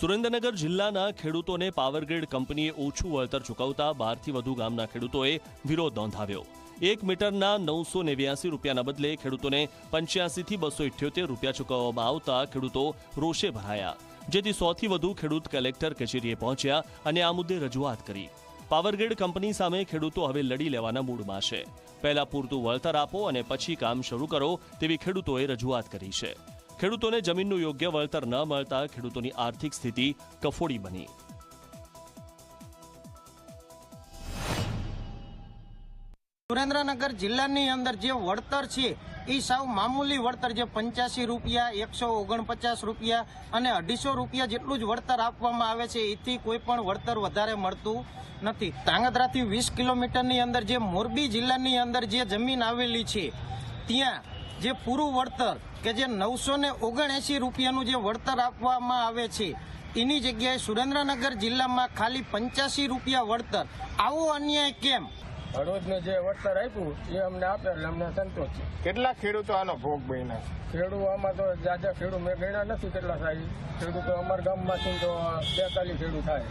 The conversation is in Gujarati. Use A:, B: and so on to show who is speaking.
A: સુરેન્દ્રનગર જિલ્લાના ખેડૂતોને પાવરગ્રીડ કંપનીએ ઓછું વળતર ચૂકવતા બારથી વધુ ગામના ખેડૂતોએ વિરોધ નોંધાવ્યો. એક મીટરના નવસો નેવ્યાસી રૂપિયાના બદલે ખેડૂતોને પંચ્યાસીથી બસો ઇઠ્યોતેર રૂપિયા ચૂકવવામાં આવતા ખેડૂતો રોષે ભરાયા. જેથી સોથી વધુ ખેડૂત કલેક્ટર કચેરીએ પહોંચ્યા અને આ મુદ્દે રજૂઆત કરી. પાવરગ્રીડ કંપની સામે ખેડૂતો હવે લડી લેવાના મૂડમાં છે. પહેલા પૂરતું વળતર આપો અને પછી કામ શરૂ કરો તેવી ખેડૂતોએ રજૂઆત કરી છે. ખેડૂતોને જમીનનું યોગ્ય વળતર ન મળતા ખેડૂતોની આર્થિક સ્થિતિ કફોડી બની.
B: સુરેન્દ્રનગર જિલ્લાની અંદર જે વળતર છે એ સાવ મામૂલી વળતર જે પંચ્યાસી રૂપિયા, એકસો ઓગણપચાસ રૂપિયા અને અઢીસો રૂપિયા જેટલું જ વળતર આપવામાં આવે છે. એથી કોઈ પણ વળતર વધારે મળતું નથી. ધાંગધ્રાથી વીસ કિલોમીટરની અંદર જે મોરબી જિલ્લાની અંદર જે જમીન આવેલી છે, ત્યાં જે પૂરું વળતર કે જે નવસો ને ઓગણએંસી રૂપિયાનું જે વળતર આપવામાં આવે છે એની જગ્યાએ સુરેન્દ્રનગર જિલ્લામાં ખાલી પંચ્યાસી રૂપિયા વળતર. આવો અન્યાય કેમ?
C: હળવદનું જે વળતર આપ્યું એ અમને આપે એટલે અમને સંતોષ છે.
D: કેટલા ખેડૂતો આનો ભોગ બન્યા છે?
C: ખેડૂત આમાં તો જાજા ખેડૂત મેં ગણ્યા નથી કેટલા થાય. ખેડૂતો અમારા ગામમાંથી તો બેતાલીસ ખેડૂત થાય.